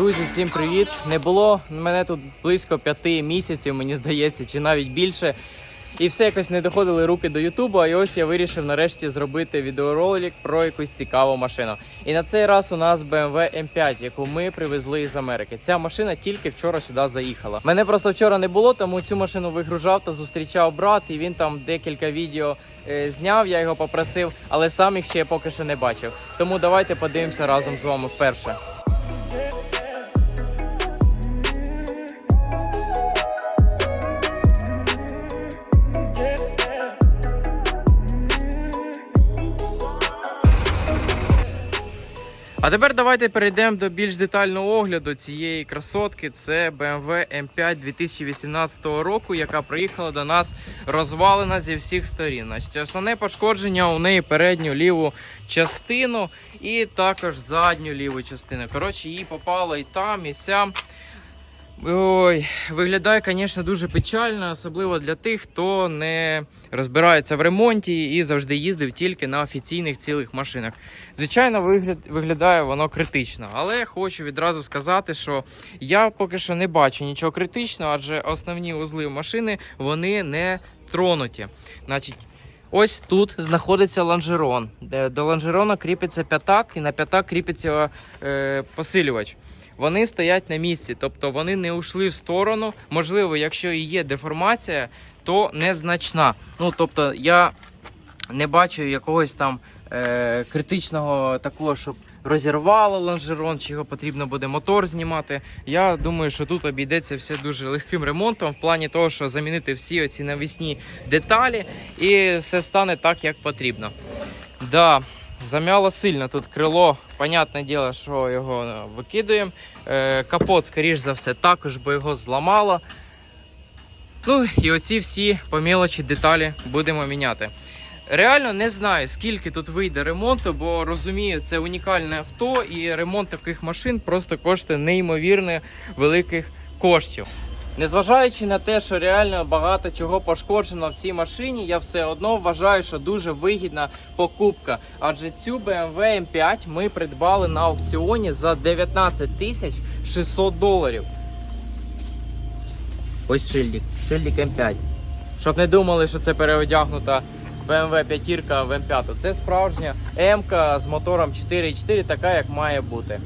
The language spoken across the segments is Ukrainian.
Друзі, всім привіт! Не було мене тут близько п'яти місяців, мені здається, чи навіть більше. І все якось не доходили руки до Ютубу. І ось я вирішив нарешті зробити відеоролик про якусь цікаву машину. І на цей раз у нас BMW M5, яку ми привезли із Америки. Ця машина тільки вчора сюди заїхала. Мене просто вчора не було, тому цю машину вигружав та зустрічав брат, і він там декілька відео е, зняв. Я його попросив, але сам їх ще поки що не бачив. Тому давайте подивимося разом з вами вперше. Тепер давайте перейдемо до більш детального огляду цієї красотки. Це BMW M5 2018 року, яка приїхала до нас розвалена зі всіх сторін. Значить, основне пошкодження у неї передню ліву частину і також задню ліву частину. Коротше, її попало і там, і сям. Ой, виглядає, звісно, дуже печально, особливо для тих, хто не розбирається в ремонті і завжди їздив тільки на офіційних цілих машинах. Звичайно, вигляд, виглядає воно критично, але хочу відразу сказати, що я поки що не бачу нічого критичного, адже основні узли машини вони не тронуті. Значить, Ось тут знаходиться лонжерон. До лонжерона кріпиться п'ятак, і на п'ятак кріпиться е, посилювач. Вони стоять на місці, тобто вони не ушли в сторону. Можливо, якщо і є деформація, то незначна. Ну тобто, я не бачу якогось там е, критичного такого, щоб розірвало лонжерон, чи його потрібно буде мотор знімати. Я думаю, що тут обійдеться все дуже легким ремонтом, в плані того, що замінити всі оці навісні деталі, і все стане так, як потрібно. Да, замяло сильно тут крило. Понятне діло, що його е, викидуємо. Е, капот, скоріш за все, також бо його зламало. Ну і оці всі по мелочі деталі будемо міняти. Реально не знаю, скільки тут вийде ремонту, бо розумію, це унікальне авто, і ремонт таких машин просто коштує неймовірно великих коштів. Незважаючи на те, що реально багато чого пошкоджено в цій машині, я все одно вважаю, що дуже вигідна покупка. Адже цю BMW M5 ми придбали на аукціоні за 19 тисяч 600 доларів. Ось шильдик. Шильдик М5. Щоб не думали, що це переодягнута BMW 5 в М5. Це справжня М з мотором 4.4, така як має бути.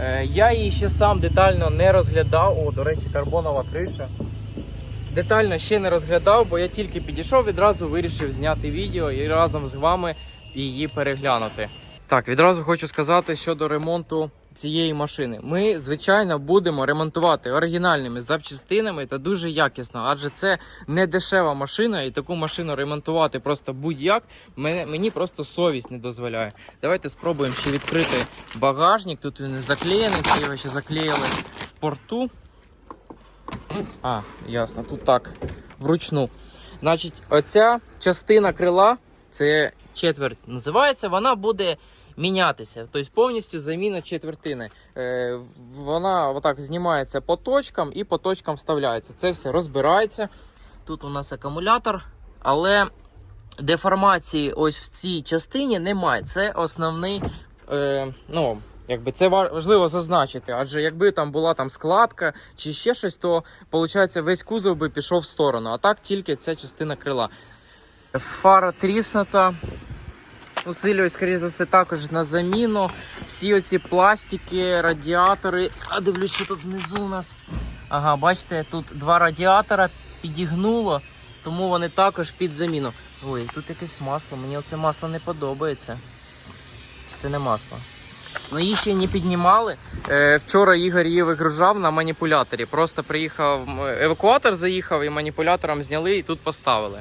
Е, Я її ще сам детально не розглядав. О, до речі, карбонова криша. Детально ще не розглядав, бо я тільки підійшов, відразу вирішив зняти відео і разом з вами її переглянути. Так, відразу хочу сказати щодо ремонту цієї машини. Ми, звичайно, будемо ремонтувати оригінальними запчастинами та дуже якісно, адже це не дешева машина, і таку машину ремонтувати просто будь-як мені просто совість не дозволяє. Давайте спробуємо ще відкрити багажник. Тут він заклеєний, це його ще заклеїли в порту. А, ясно, тут так, вручну. Значить, оця частина крила, це четверть називається, вона буде мінятися. Тобто повністю заміна четвертини. Е, вона отак знімається по точкам і по точкам вставляється. Це все розбирається. Тут у нас акумулятор, але деформації ось в цій частині немає. Це основний. Е, ну, Якби це важливо зазначити, адже якби там була там складка чи ще щось, то виходить весь кузов би пішов в сторону. А так тільки ця частина крила. Фара тріснута. Усилюють, скоріше за все, також на заміну. Всі оці пластики, радіатори. А дивлюсь, що тут внизу у нас. Ага, бачите, тут два радіатора підігнуло, тому вони також під заміну. Ой, тут якесь масло. Мені оце масло не подобається. Це не масло? Ну, її ще не піднімали. Е, вчора Ігор її вигружав на маніпуляторі. Просто приїхав евакуатор, заїхав і маніпулятором зняли і тут поставили.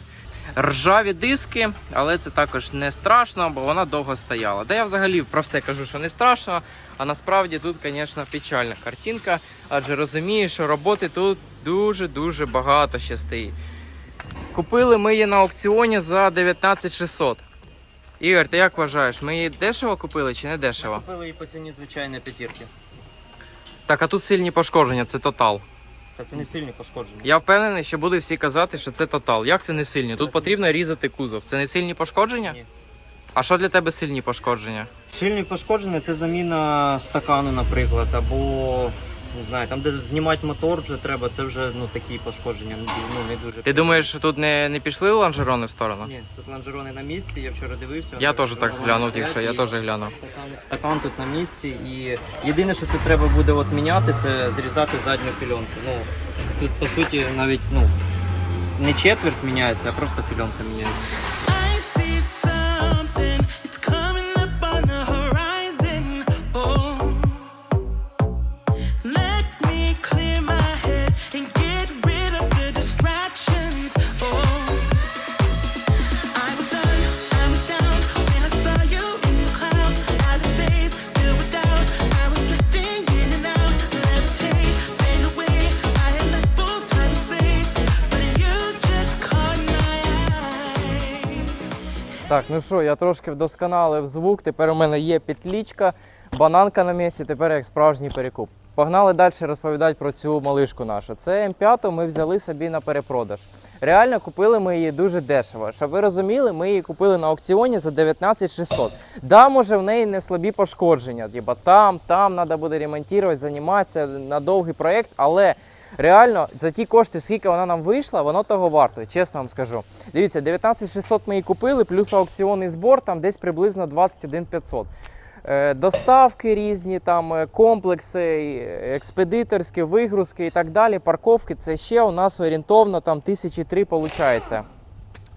Ржаві диски, але це також не страшно, бо вона довго стояла. Та я взагалі про все кажу, що не страшно. А насправді тут, звісно, печальна картинка, адже розумію, що роботи тут дуже-дуже багато ще стоїть. Купили ми її на аукціоні за 19600. Ігор, ти як вважаєш, ми її дешево купили чи не дешево? Купили її по ціні звичайної п'ятірки. Так, а тут сильні пошкодження, це тотал. Та це не сильні пошкодження. Я впевнений, що будуть всі казати, що це тотал. Як це не сильні? Тут потрібно різати кузов. Це не сильні пошкодження? Ні. А що для тебе сильні пошкодження? Сильні пошкодження це заміна стакану, наприклад, або не знаю, там, де знімати мотор вже треба, це вже ну, такі пошкодження, ну, не дуже. Ти думаєш, що тут не, не пішли лонжерони в сторону? Ні, тут лонжерони на місці, я вчора дивився. Я теж так глянув, тільки що, я теж глянув. Стакан, стакан тут на місці, і єдине, що тут треба буде от міняти, це зрізати задню фільонку. Ну, тут по суті навіть ну, не четверть міняється, а просто фільонка міняється. Так, ну що, я трошки вдосконалив звук. Тепер у мене є петлічка, бананка на місці, тепер як справжній перекуп. Погнали далі розповідати про цю малишку нашу. Це М5 ми взяли собі на перепродаж. Реально купили ми її дуже дешево. Щоб ви розуміли, ми її купили на аукціоні за 19 600. Да, може в неї не слабі пошкодження. Типа там, там треба буде ремонтувати, займатися на довгий проєкт, але Реально, за ті кошти, скільки вона нам вийшла, воно того варто, чесно вам скажу. Дивіться, 19 600 ми її купили, плюс аукціонний збор там десь приблизно 21 500. Е, Доставки різні, там е, комплекси, е, експедиторські, вигрузки і так далі. Парковки це ще у нас орієнтовно там тисячі три виходить.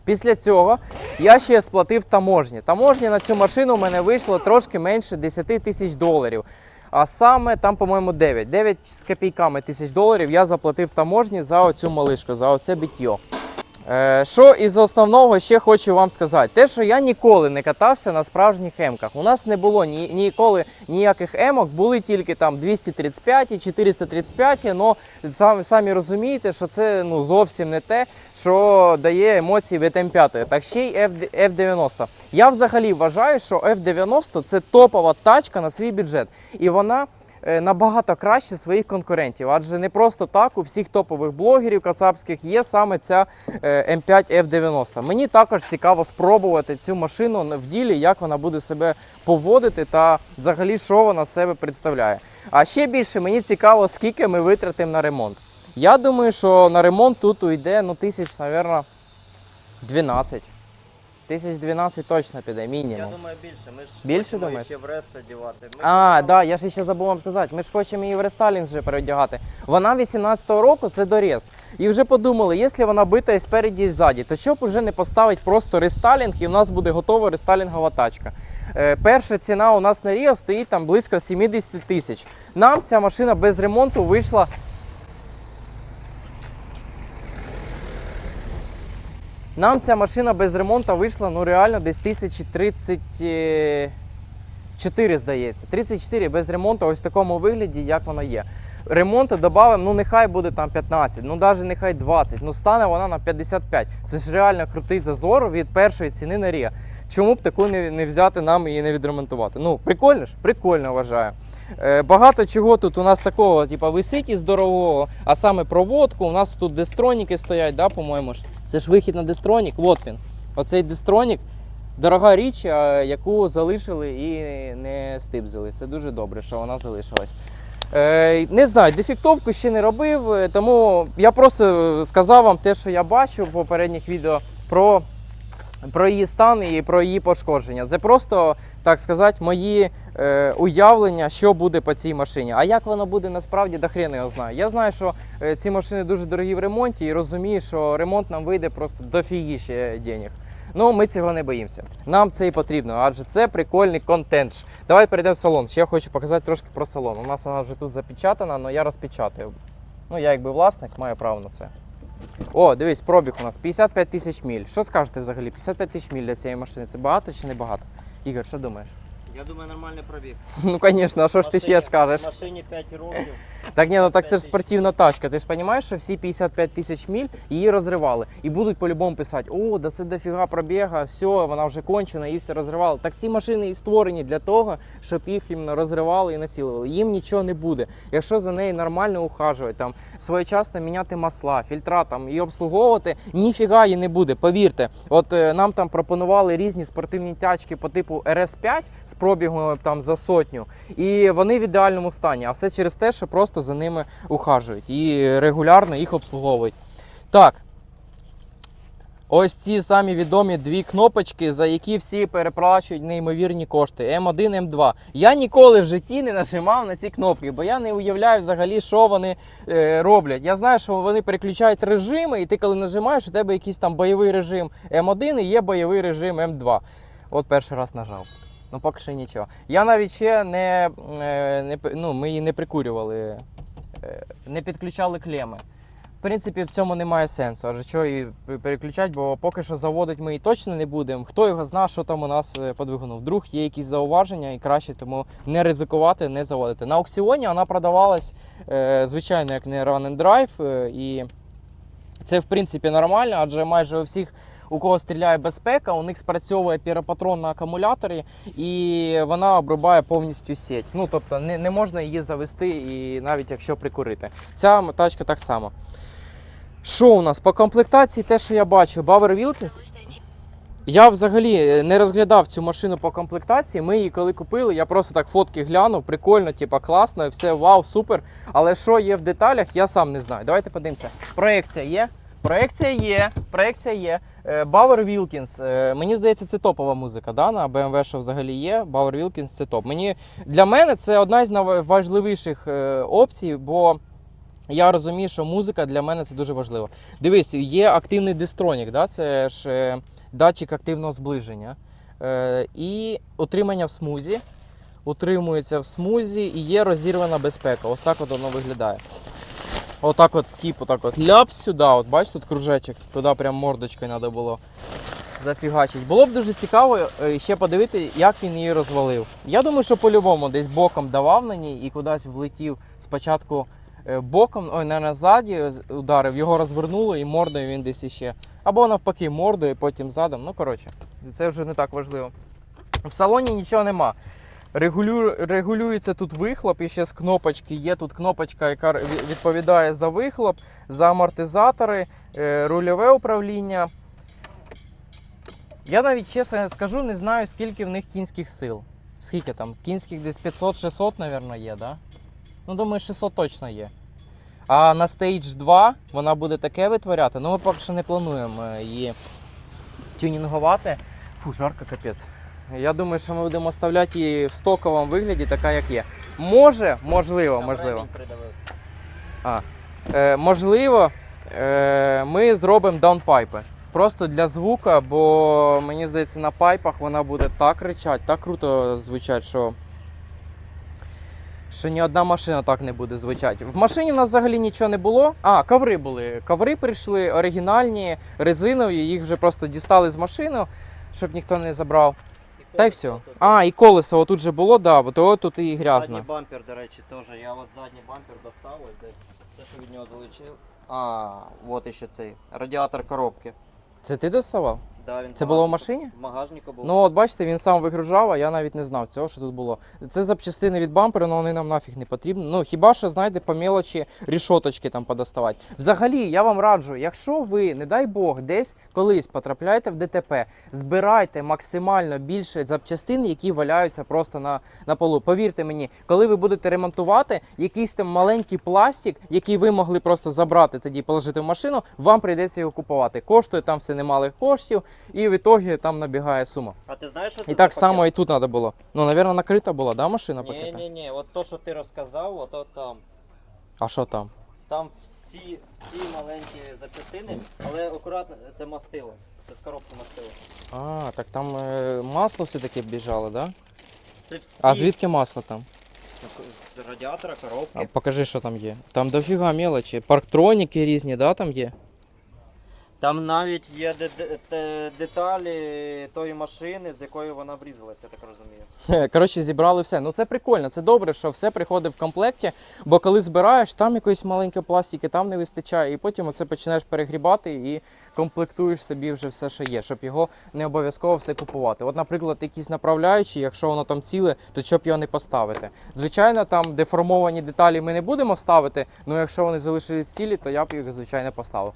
Після цього я ще сплатив таможні. Таможні на цю машину у мене вийшло трошки менше 10 тисяч доларів. А саме там, по-моєму, 9. 9 з копійками тисяч доларів я заплатив таможні за оцю малишку, за оце бітьо. Е, Що із основного ще хочу вам сказати? Те, що я ніколи не катався на справжніх емках. У нас не було ні, ніколи ніяких емок, були тільки там 235 і 435, але самі, самі розумієте, що це ну, зовсім не те, що дає емоції від М5. Так ще й F- F90. Я взагалі вважаю, що F90 це топова тачка на свій бюджет. І вона набагато краще своїх конкурентів. Адже не просто так у всіх топових блогерів кацапських є саме ця е, М5 F90. Мені також цікаво спробувати цю машину в ділі, як вона буде себе поводити та взагалі що вона себе представляє. А ще більше мені цікаво, скільки ми витратимо на ремонт. Я думаю, що на ремонт тут уйде ну, тисяч, мабуть, 12. Тисяч 12 точно піде, мінімум. Я думаю, більше. Ми ж Більше хочемо думаєш? ще в рест одягати. Ми А, хочемо- да, я ж ще забув вам сказати. Ми ж хочемо її в рестайлінг вже переодягати. Вона 18-го року, це доріст. І вже подумали, якщо вона бита і спереді, і ззаді, то щоб уже не поставити просто рестайлінг, і у нас буде готова рестайлінгова тачка. Е, перша ціна у нас на Ріо стоїть там близько 70 тисяч. Нам ця машина без ремонту вийшла. Нам ця машина без ремонту вийшла ну реально десь 1030. е, 4, здається. 34 без ремонту, ось в такому вигляді, як вона є. Ремонту додамо, ну нехай буде там 15, ну навіть нехай 20, ну стане вона на 55. Це ж реально крутий зазор від першої ціни на Ріа. Чому б таку не, не взяти нам і не відремонтувати? Ну, прикольно ж? Прикольно вважаю. Е, багато чого тут у нас такого, типу, висить із дорогого, а саме проводку. У нас тут дестроніки стоять, да, по-моєму. ж. Це ж вихід на дестронік, от він. Оцей дестронік. Дорога річ, яку залишили і не стибзили. Це дуже добре, що вона залишилась. Е, не знаю, дефектовку ще не робив, е, тому я просто сказав вам те, що я бачу в попередніх відео про, про її стан і про її пошкодження. Це просто, так сказати, мої е, уявлення, що буде по цій машині. А як воно буде насправді, до хрена його знаю. Я знаю, що е, ці машини дуже дорогі в ремонті і розумію, що ремонт нам вийде просто дофігіще денег. Ну, ми цього не боїмося. Нам це і потрібно, адже це прикольний контент. Давай перейдемо в салон. Ще я хочу показати трошки про салон. У нас вона вже тут запечатана, але я розпечатаю. Ну, я якби власник, маю право на це. О, дивись, пробіг у нас 55 тисяч міль. Що скажете взагалі? 55 тисяч міль для цієї машини. Це багато чи не багато? Ігор, що думаєш? Я думаю, нормальний пробіг. Ну, звісно, а що ж ти ще скажеш? Машині 5 років. Так ні, ну так це ж спортивна тачка. Ти ж розумієш, що всі 55 тисяч міль її розривали. І будуть по-любому писати: о, да це дофіга пробіга, все, вона вже кончена, і все розривали. Так ці машини і створені для того, щоб їх іменно розривали і насилували. Їм нічого не буде. Якщо за нею нормально ухажувати, там своєчасно міняти масла, фільтра там і обслуговувати, ніфіга її не буде. Повірте, от е, нам там пропонували різні спортивні тачки по типу RS5 з пробігом там за сотню, і вони в ідеальному стані. А все через те, що просто за ними ухажують і регулярно їх обслуговують. Так. Ось ці самі відомі дві кнопочки, за які всі переплачують неймовірні кошти. М1, М2. Я ніколи в житті не нажимав на ці кнопки, бо я не уявляю взагалі, що вони е, роблять. Я знаю, що вони переключають режими, і ти коли нажимаєш, у тебе якийсь там бойовий режим М1 і є бойовий режим М2. От перший раз нажав. Ну, поки що нічого. Я навіть ще не, е, не ну, ми її не прикурювали, е, не підключали клеми. В принципі, в цьому немає сенсу, адже що її переключати, бо поки що заводить ми її точно не будемо. Хто його знає, що там у нас е, по. Вдруг є якісь зауваження і краще тому не ризикувати, не заводити. На аукціоні вона продавалась, звичайно, як не Run and Drive, і це в принципі нормально, адже майже у всіх, у кого стріляє безпека, у них спрацьовує піропатрон на акумуляторі, і вона обрубає повністю сеть. Ну тобто не, не можна її завести, і навіть якщо прикурити. Ця тачка так само. Що у нас по комплектації? Те, що я бачу, Bauer Wilkins. Я взагалі е, не розглядав цю машину по комплектації. Ми її коли купили, я просто так фотки глянув, прикольно, типа класно, все, вау, супер. Але що є в деталях, я сам не знаю. Давайте подивимося. Проекція є. Проекція є, проекція є. Е, Bauer Wilkins. е, Мені здається, це топова музика. Да? На BMW, що взагалі є. Bauer Wilkins це топ. Мені, для мене це одна з найважливіших е, опцій, бо я розумію, що музика для мене це дуже важливо. Дивись, є активний дистронік, да? це ж датчик активного зближення. І утримання в смузі. Утримується в смузі і є розірвана безпека. Ось так от воно виглядає. Отак от, типу, так от ляп сюди, от бачиш тут кружечок, туди прям мордочкою треба було зафігачити. Було б дуже цікаво е, ще подивити, як він її розвалив. Я думаю, що по-любому десь боком давав на ній і кудись влетів спочатку е, боком, ой, не назаді ударив, його розвернуло і мордою він десь іще. Або навпаки, мордою, потім задом. Ну, коротше, це вже не так важливо. В салоні нічого нема. Регулю... Регулюється тут вихлоп і ще з кнопочки. Є тут кнопочка, яка відповідає за вихлоп, за амортизатори, е, рульове управління. Я навіть чесно скажу, не знаю, скільки в них кінських сил. Скільки там? Кінських десь 500-600, мабуть, є, да? Ну, думаю, 600 точно є. А на Stage 2 вона буде таке витворяти. Ну, ми поки що не плануємо е, її тюнінгувати. Фу, жарко капець. Я думаю, що ми будемо оставляти її в стоковому вигляді, така як є. Може, можливо, можливо. А, е, можливо, е, ми зробимо даунпайпи. Просто для звука, бо мені здається, на пайпах вона буде так кричати, так круто звучати, що. Що ні одна машина так не буде звучати. В машині у нас взагалі нічого не було. А, коври були. Коври прийшли оригінальні, резинові, їх вже просто дістали з машини, щоб ніхто не забрав. Та й все. А, і колесо отут же було, да, бо то тут і грязно. Задній бампер, до речі, теж. Я от задній бампер достав, ось. Все, що від нього залучив. А, от іще цей. Радіатор коробки. Це ти доставав? Да, він Це було в машині? В багажнику був. Ну, от бачите, він сам вигружав, а я навіть не знав цього, що тут було. Це запчастини від бампера, але вони нам нафіг не потрібні. Ну, хіба що, знаєте, по мелочі рішоточки там подоставати. Взагалі, я вам раджу, якщо ви, не дай Бог, десь колись потрапляєте в ДТП, збирайте максимально більше запчастин, які валяються просто на, на полу. Повірте мені, коли ви будете ремонтувати якийсь там маленький пластик, який ви могли просто забрати тоді положити в машину, вам прийдеться його купувати. Коштує там все немалих коштів, і в ітогі там набігає сума. А ти знаєш, що це І так за само пакет? і тут треба було. Ну, напевно, накрита була, да, машина Ні, пакетом? ні, ні, от то, що ти розказав, от, от там. А що там? Там всі, всі маленькі запчастини, але акуратно, це мастило. Це з коробки мастило. А, так там е, масло все-таки біжало, да? Це всі А звідки масло там? з радіатора, коробки. А покажи, що там є. Там дофіга мелочі. Парктроніки різні, да, там є? Там навіть є деталі тої машини, з якої вона врізалася, я так розумію. Коротше, зібрали все. Ну це прикольно, це добре, що все приходить в комплекті, бо коли збираєш, там якоїсь маленької пластики, там не вистачає, і потім оце починаєш перегрібати і комплектуєш собі вже все, що є, щоб його не обов'язково все купувати. От, наприклад, якісь направляючі, якщо воно там ціле, то щоб його не поставити. Звичайно, там деформовані деталі ми не будемо ставити, але якщо вони залишились цілі, то я б їх звичайно поставив.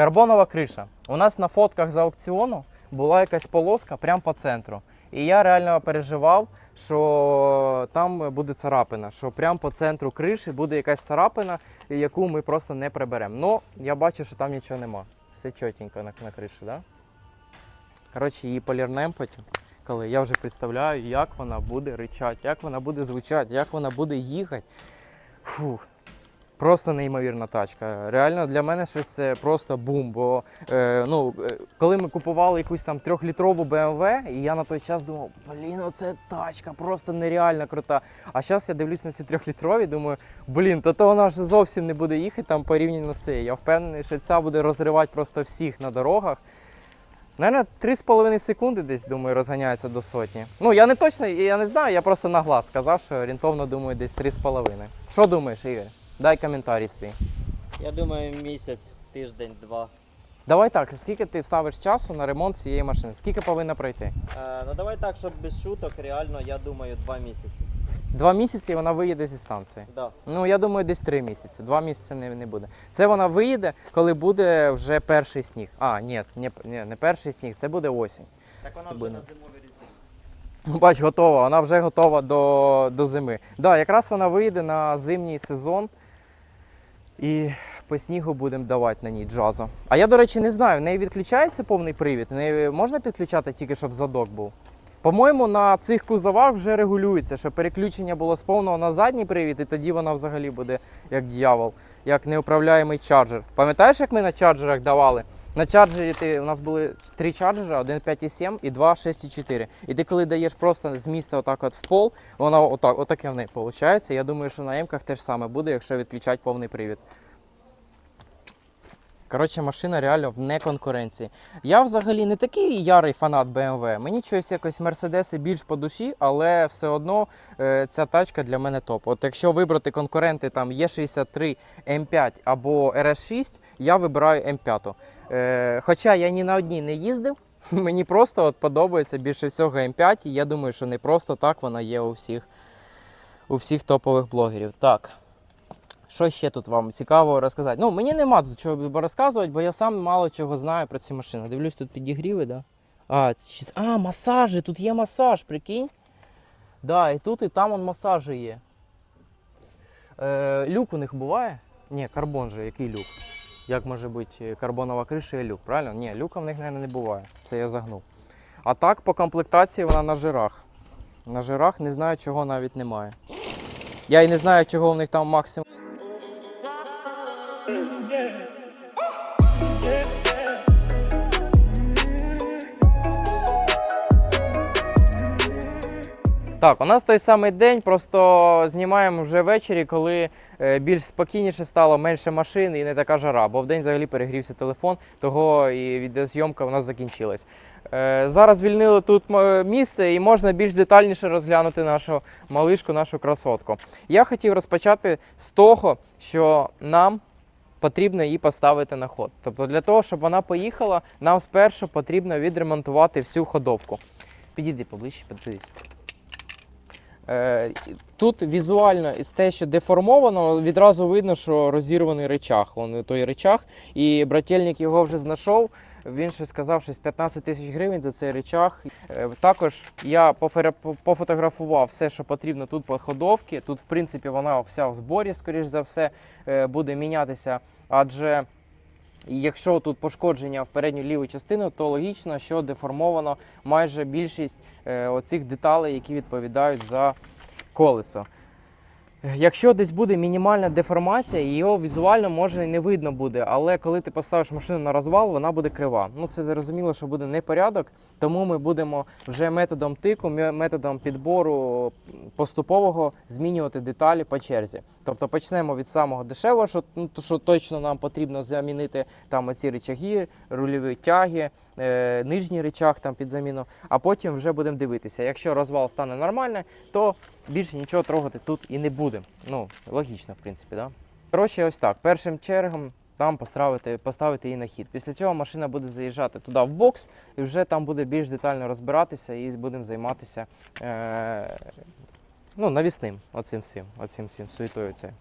Карбонова криша. У нас на фотках з аукціону була якась полоска прямо по центру. І я реально переживав, що там буде царапина, що прямо по центру криші буде якась царапина, яку ми просто не приберемо. Ну, я бачу, що там нічого нема. Все чотенько на, на криші, да? Коротше, її полірнем потім, коли я вже представляю, як вона буде ричати, як вона буде звучати, як вона буде їхати. Фух. Просто неймовірна тачка. Реально для мене щось це просто бум. Бо е, ну, е, коли ми купували якусь там трьохлітрову BMW, і я на той час думав, блін, оце тачка, просто нереально крута. А зараз я дивлюсь на ці трьохлітрові, думаю, блін, то то вона ж зовсім не буде їхати там порівняно з цією. Я впевнений, що ця буде розривати просто всіх на дорогах. Наверно, 3,5 секунди десь, думаю, розганяється до сотні. Ну, я не точно, я не знаю, я просто на глаз сказав, що орієнтовно думаю, десь 3,5. Що думаєш, Ігор? Дай коментарі свій. Я думаю, місяць, тиждень, два. Давай так, скільки ти ставиш часу на ремонт цієї машини? Скільки повинна пройти? Е, ну давай так, щоб без шуток, реально, я думаю, два місяці. Два місяці і вона виїде зі станції. Да. Ну, я думаю, десь три місяці. Два місяці не, не буде. Це вона виїде, коли буде вже перший сніг. А, ні, не, не, не перший сніг, це буде осінь. Так вона Це вже буде. на резині. Ну, Бач, готова, вона вже готова до, до зими. Да, якраз вона вийде на зимній сезон. І по снігу будемо давати на ній джазу. А я, до речі, не знаю, в неї відключається повний привід. В неї можна підключати тільки, щоб задок був. По-моєму, на цих кузовах вже регулюється, що переключення було з повного на задній привід, і тоді вона взагалі буде як дьявол, як неуправляємий чарджер. Пам'ятаєш, як ми на чарджерах давали? На чарджері ти, у нас були три чарджера, один 5,7 і два 6,4. І ти коли даєш просто з міста отак от в пол, вона отак, отаке в неї виходить. Я думаю, що на М-ках теж саме буде, якщо відключати повний привід. Коротше, машина реально в неконкуренції. Я взагалі не такий ярий фанат BMW. Мені щось якось Мерседеси більш по душі, але все одно е, ця тачка для мене топ. От якщо вибрати конкуренти там Е63, М5 або RS6, я вибираю М5. Е, хоча я ні на одній не їздив, мені просто от подобається більше всього М5, і я думаю, що не просто так вона є у всіх, у всіх топових блогерів. Так. Що ще тут вам цікаво розказати? Ну, мені нема тут чого розказувати, бо я сам мало чого знаю про ці машини. Дивлюсь, тут підігріви, да? А, а, масажі, тут є масаж, прикинь. Да, і тут, і там он масажі є. Е, люк у них буває? Ні, карбон же, який люк? Як може бути е, карбонова криша і люк, правильно? Ні, люка в них, мабуть, не буває. Це я загнув. А так, по комплектації вона на жирах. На жирах не знаю, чого навіть немає. Я і не знаю, чого в них там максимум. Так, у нас той самий день, просто знімаємо вже ввечері, коли е, більш спокійніше стало, менше машин і не така жара, бо вдень взагалі перегрівся телефон, того і відеозйомка у нас закінчилась. Е, Зараз звільнили тут місце і можна більш детальніше розглянути нашу малишку, нашу красотку. Я хотів розпочати з того, що нам потрібно її поставити на ход. Тобто для того, щоб вона поїхала, нам спершу потрібно відремонтувати всю ходовку. Підійди поближче, подивись. Е, Тут візуально із те, що деформовано, відразу видно, що розірваний речах. Вон той речах, і брательник його вже знайшов. Він ще сказав, що 15 тисяч гривень за цей речах. Е, Також я пофотографував все, що потрібно тут по. Тут, в принципі, вона вся в зборі, скоріш за все, е, буде мінятися. Адже якщо тут пошкодження в передню ліву частину, то логічно, що деформовано майже більшість е, оцих деталей, які відповідають за колесо. Якщо десь буде мінімальна деформація, його візуально може не видно буде, але коли ти поставиш машину на розвал, вона буде крива. Ну це зрозуміло, що буде непорядок, тому ми будемо вже методом тику, методом підбору поступового змінювати деталі по черзі. Тобто почнемо від самого дешевого, що, ну, що точно нам потрібно замінити там оці рычаги, рульові тяги, е, нижній рычаг там під заміну, а потім вже будемо дивитися. Якщо розвал стане нормальний, то більше нічого трогати тут і не будемо. Ну, логічно, в принципі, да? Коротше, ось так. Першим чергом там поставити, поставити її на хід. Після цього машина буде заїжджати туди в бокс, і вже там буде більш детально розбиратися і будемо займатися е- ну, навісним оцим всім, оцим всім суетою цією.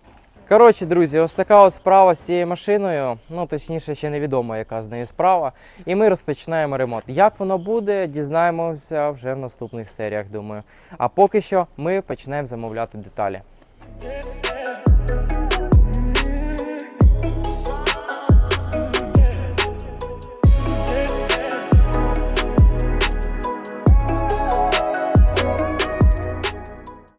Коротше, друзі, ось така от справа з цією машиною. Ну, точніше, ще невідомо, яка з нею справа. І ми розпочинаємо ремонт. Як воно буде, дізнаємося вже в наступних серіях, думаю. А поки що ми починаємо замовляти деталі.